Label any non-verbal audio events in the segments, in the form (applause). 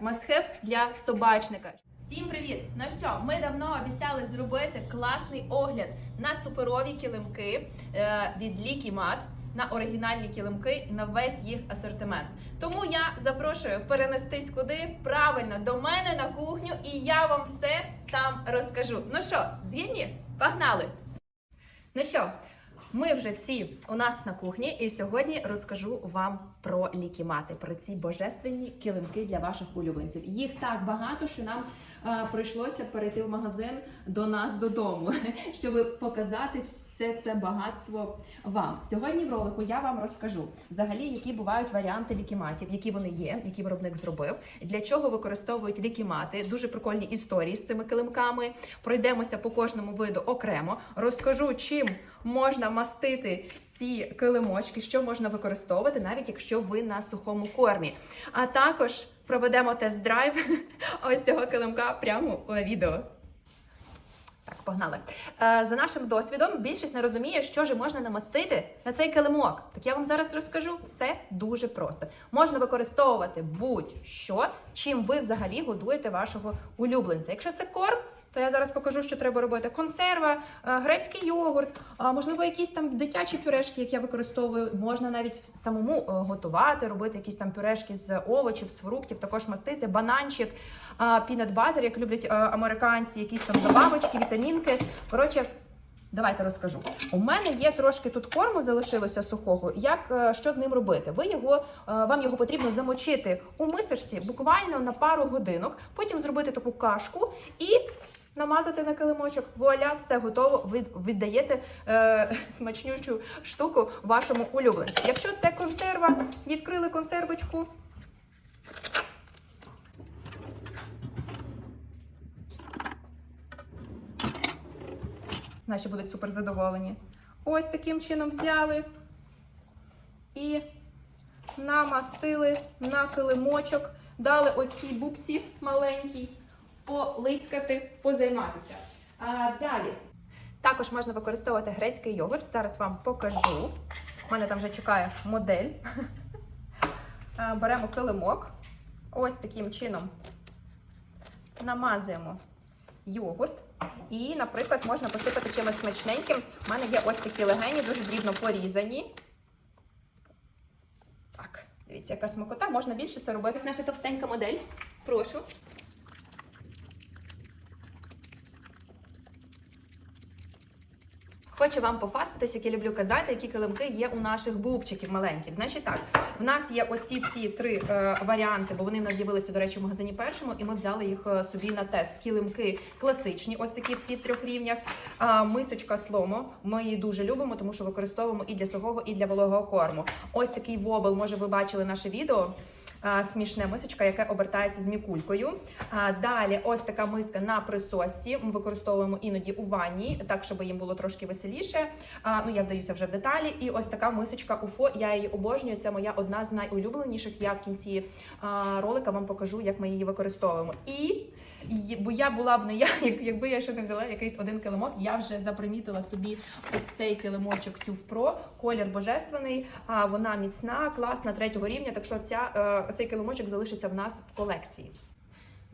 Мастхев для собачника. Всім привіт! Ну що, ми давно обіцяли зробити класний огляд на суперові килимки е, від Лікі Мат, на оригінальні килимки, на весь їх асортимент. Тому я запрошую перенестись куди правильно до мене на кухню, і я вам все там розкажу. Ну що, згідні? Погнали! Ну що, ми вже всі у нас на кухні, і сьогодні розкажу вам про лікімати, про ці божественні килимки для ваших улюбленців. Їх так багато, що нам прийшлося перейти в магазин до нас додому, (laughs) щоб показати все це багатство вам. Сьогодні в ролику я вам розкажу взагалі, які бувають варіанти лікіматів, які вони є, які виробник зробив, для чого використовують лікімати. Дуже прикольні історії з цими килимками. Пройдемося по кожному виду окремо. Розкажу, чим можна мастити ці килимочки, що можна використовувати, навіть якщо ви на сухому кормі. А також проведемо тест-драйв (laughs) ось цього килимка прямо у відео. Так, погнали. Е, за нашим досвідом, більшість не розуміє, що ж можна намастити на цей килимок. Так я вам зараз розкажу все дуже просто. Можна використовувати будь-що, чим ви взагалі годуєте вашого улюбленця. Якщо це корм, то я зараз покажу, що треба робити: консерва, е, грецький йогурт, можливо, якісь там дитячі пюрешки, які я використовую. Можна навіть самому е, готувати, робити якісь там пюрешки з овочів, з фруктів, також мастити, бананчик, пінат батер, як люблять е, американці, якісь там добавочки, вітамінки. Коротше. Давайте розкажу. У мене є трошки тут корму залишилося сухого. Як е, що з ним робити? Ви його е, вам його потрібно замочити у мисочці буквально на пару годинок, потім зробити таку кашку і намазати на килимочок. Вуаля, все готово. Ви віддаєте е, смачнючу штуку вашому улюбленцю. Якщо це консерва, відкрили консервочку. Наші будуть супер задоволені. Ось таким чином взяли і намастили на килимочок, дали ось цій бубці маленькій полискати, позайматися. А, далі. Також можна використовувати грецький йогурт. Зараз вам покажу. У мене там вже чекає модель. Беремо килимок. Ось таким чином намазуємо йогурт. І, наприклад, можна посипати чимось смачненьким. У мене є ось такі легені, дуже дрібно порізані. Так, дивіться, яка смакота. Можна більше це робити. Ось наша товстенька модель. Прошу. Хочу вам пофаститись, як я люблю казати, які килимки є у наших бубчиків маленьких. Значить так, в нас є ось ці всі три е, варіанти, бо вони в нас з'явилися, до речі, в магазині першому, і ми взяли їх е, собі на тест. Килимки класичні, ось такі всі в трьох рівнях. А, мисочка сломо. Ми її дуже любимо, тому що використовуємо і для сухого, і для вологого корму. Ось такий вобл, може, ви бачили наше відео. Смішне мисочка, яке обертається з мікулькою. Далі, ось така миска на присосці. Ми використовуємо іноді у ванні, так щоб їм було трошки веселіше. Ну я вдаюся вже в деталі. І ось така мисочка Уфо. Я її обожнюю. Це моя одна з найулюбленіших. Я в кінці ролика вам покажу, як ми її використовуємо. І бо я була б не я, (laughs) якби я ще не взяла якийсь один килимок. Я вже запримітила собі ось цей килимочок TÜV Pro, колір божественний. Вона міцна, класна третього рівня. Так що ця е, цей килимочок залишиться в нас в колекції.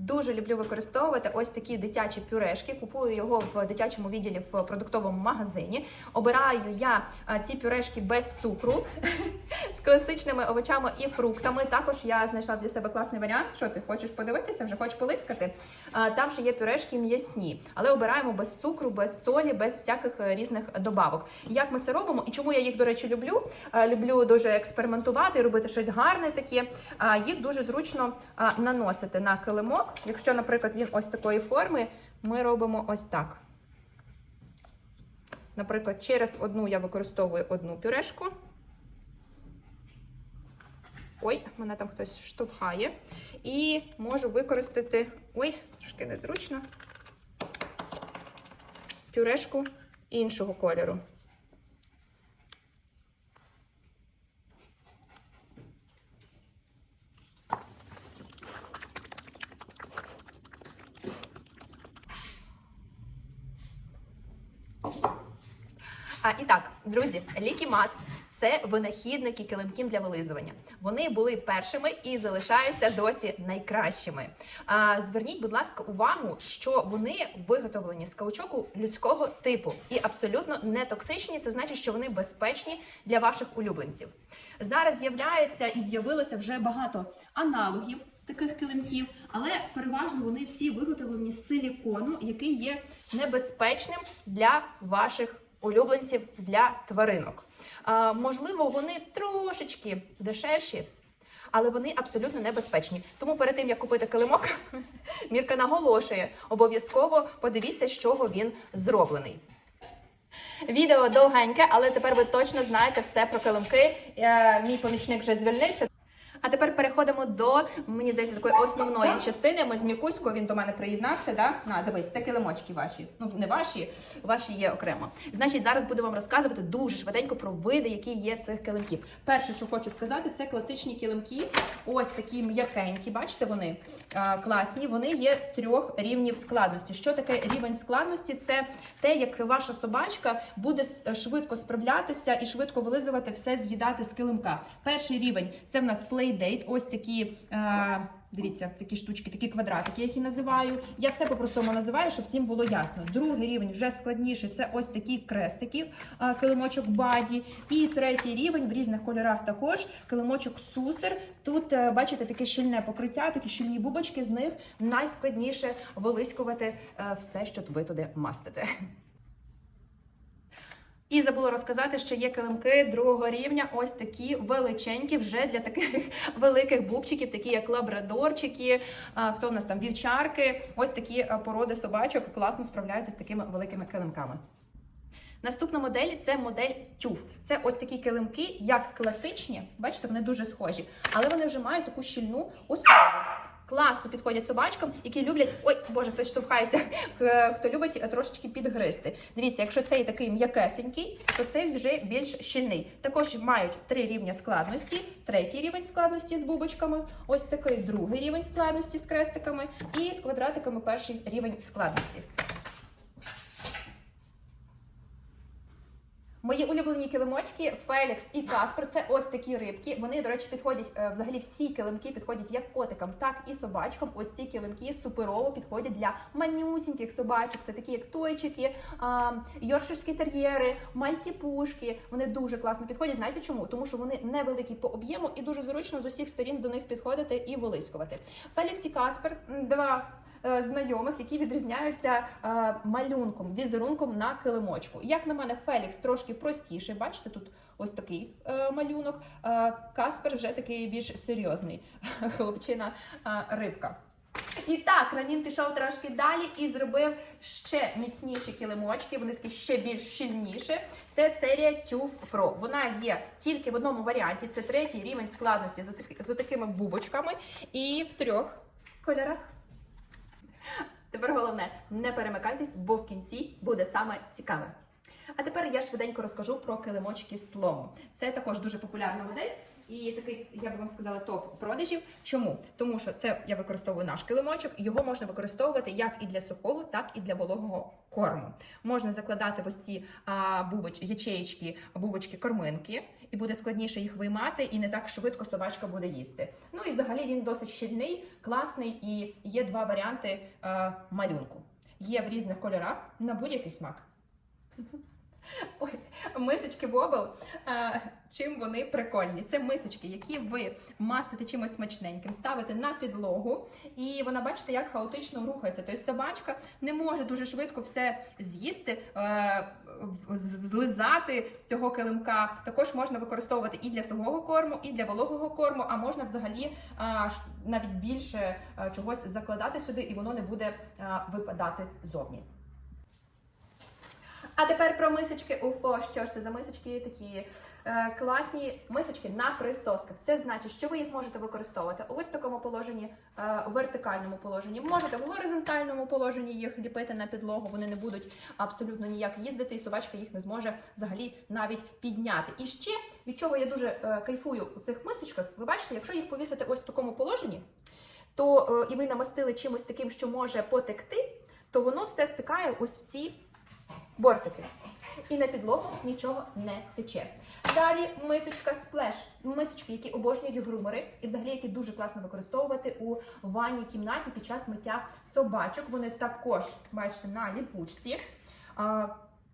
Дуже люблю використовувати ось такі дитячі пюрешки. Купую його в дитячому відділі в продуктовому магазині. Обираю я ці пюрешки без цукру (laughs) з класичними овочами і фруктами. Також я знайшла для себе класний варіант. Що ти хочеш подивитися? Вже хочеш полискати? Там ще є пюрешки м'ясні, але обираємо без цукру, без солі, без всяких е, різних добавок. Як ми це робимо? І чому я їх, до речі, люблю? Е, Люблю дуже експериментувати, робити щось гарне таке. Їх дуже зручно наносити на килимок. Якщо, наприклад, він ось такої форми, ми робимо ось так. Наприклад, через одну я використовую одну пюрешку. Ой, мене там хтось штовхає. І можу використати. Ой, трошки незручно. Пюрешку іншого кольору. А, і так, друзі, лікімат це винахідники килимків для вилизування. Вони були першими і залишаються досі найкращими. А, зверніть, будь ласка, увагу, що вони виготовлені з каучуку людського типу і абсолютно не токсичні. Це значить, що вони безпечні для ваших улюбленців. Зараз з'являється і з'явилося вже багато аналогів таких килимків, але переважно вони всі виготовлені з силікону, який є небезпечним для ваших улюбленців для тваринок. Можливо, вони трошечки дешевші. Але вони абсолютно небезпечні. Тому перед тим як купити килимок, (laughs) Мірка наголошує: обов'язково подивіться, з чого він зроблений. Відео довгеньке, але тепер ви точно знаєте все про килимки. Е, Мій помічник вже звільнився. А тепер переходимо до мені здається такої основної частини. Ми з Мікуською, він до мене приєднався. Да? На, дивись, це килимочки ваші. Ну не ваші, ваші є окремо. Значить, зараз буду вам розказувати дуже швиденько про види, які є цих килимків. Перше, що хочу сказати, це класичні килимки. Ось такі м'якенькі. Бачите, вони класні. Вони є трьох рівнів складності. Що таке рівень складності? Це те, як ваша собачка буде швидко справлятися і швидко вилизувати все, з'їдати з килимка. Перший рівень це в нас Playdate. Ось такі. Е, Дивіться, такі штучки, такі квадратики, я їх і називаю. Я все по-простому називаю, щоб всім було ясно. Другий рівень вже складніше. Це ось такі крестики, а, килимочок баді. І третій рівень в різних кольорах також килимочок сусер. Тут е, бачите таке щільне покриття, такі щільні бубочки. З них найскладніше вилискувати е, все, що ви туди мастите. І забула розказати, що є килимки другого рівня, ось такі величенькі, вже для таких (laughs) великих бубчиків, такі як лабрадорчики, хто в нас там вівчарки. Ось такі породи собачок класно справляються з такими великими килимками. Наступна модель це модель тюф. Це ось такі килимки, як класичні. Бачите, вони дуже схожі, але вони вже мають таку щільну основу. Класно підходять собачкам, які люблять. Ой, боже, хтось штовхається, (laughs) хто любить е, трошечки підгризти. Дивіться, якщо цей такий м'якесенький, то цей вже більш щільний. Також мають три рівня складності: третій рівень складності з бубочками, ось такий другий рівень складності з крестиками, і з квадратиками перший рівень складності. Мої улюблені килимочки Фелікс і Каспер це ось такі рибки. Вони, до речі, підходять е, взагалі всі килимки підходять як котикам, так і собачкам. Ось ці килимки суперово підходять для манюсіньких собачок. Це такі як тойчики, а, йорширські тер'єри, мальтіпушки. Вони дуже класно підходять. Знаєте чому? Тому що вони невеликі по об'єму і дуже зручно з усіх сторін до них підходити і вилискувати. Фелікс і Каспер два знайомих, які відрізняються е, малюнком, візерунком на килимочку. Як на мене, Фелікс трошки простіший. Бачите, тут ось такий е, малюнок. Е, Каспер вже такий більш серйозний (laughs) хлопчина е, рибка. І так, Рамін пішов трошки далі і зробив ще міцніші килимочки. Вони такі ще більш щільніші. Це серія TÜV Pro. Вона є тільки в одному варіанті. Це третій рівень складності з отакими бубочками і в трьох кольорах. Тепер головне, не перемикайтесь, бо в кінці буде саме цікаве. А тепер я швиденько розкажу про килимочки слому. Це також дуже популярна модель. І такий, я би вам сказала, топ продажів. Чому? Тому що це я використовую наш килимочок, його можна використовувати як і для сухого, так і для вологого корму. Можна закладати в ось ці а, бубоч, ячеєчки, бубочки, корминки, і буде складніше їх виймати, і не так швидко собачка буде їсти. Ну і взагалі він досить щільний, класний, і є два варіанти а, малюнку. Є в різних кольорах на будь-який смак. (laughs) Мисочки Вобл. А, чим вони прикольні? Це мисочки, які ви мастите чимось смачненьким, ставите на підлогу, і вона бачите, як хаотично рухається. Тобто собачка не може дуже швидко все з'їсти, е, злизати з цього килимка. Також можна використовувати і для сухого корму, і для вологого корму, а можна взагалі навіть більше чогось закладати сюди, і воно не буде випадати зовні. А тепер про мисочки УФО. Що ж це за мисочки такі е, класні мисочки на пристосках. Це значить, що ви їх можете використовувати ось такому положенні, е, у вертикальному положенні. Можете в горизонтальному положенні їх ліпити на підлогу. Вони не будуть абсолютно ніяк їздити, і собачка їх не зможе взагалі навіть підняти. І ще від чого я дуже е, кайфую у цих мисочках. Ви бачите, якщо їх повісити ось в такому положенні, то е, і ви намастили чимось таким, що може потекти, то воно все стикає ось в ці бортики. і на підлогу нічого не тече. Далі мисочка сплеш. Мисочки, які обожнюють грумери, і взагалі які дуже класно використовувати у ванній кімнаті під час миття собачок. Вони також бачите на ліпучці.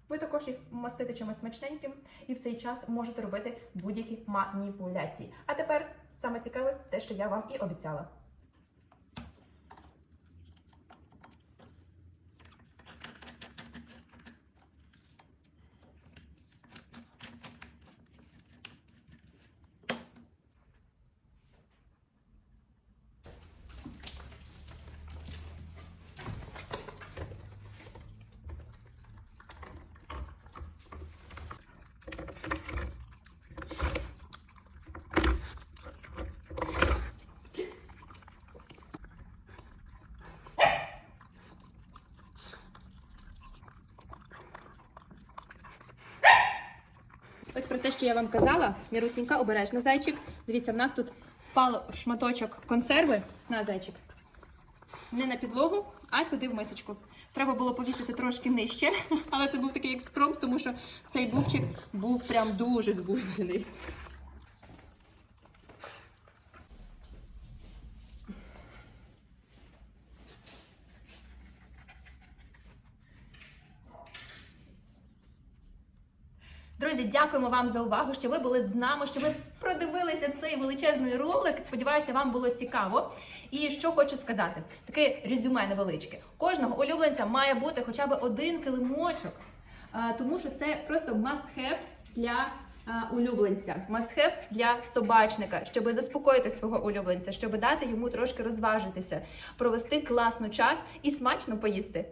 Ви також їх мастите чимось смачненьким, і в цей час можете робити будь-які маніпуляції. А тепер саме цікаве те, що я вам і обіцяла. Ось про те, що я вам казала, Мірусінька, обережно зайчик. Дивіться, в нас тут впало в шматочок консерви на зайчик. Не на підлогу, а сюди в мисочку. Треба було повісити трошки нижче, (laughs) але це був такий експромт, тому що цей бубчик був прям дуже збуджений. Друзі, дякуємо вам за увагу, що ви були з нами, що ви продивилися цей величезний ролик. Сподіваюся, вам було цікаво. І що хочу сказати, таке резюме невеличке. Кожного улюбленця має бути хоча б один килимочок, е, тому що це просто must have для е, улюбленця, have для собачника, щоб заспокоїти свого улюбленця, щоб дати йому трошки розважитися, провести класно час і смачно поїсти.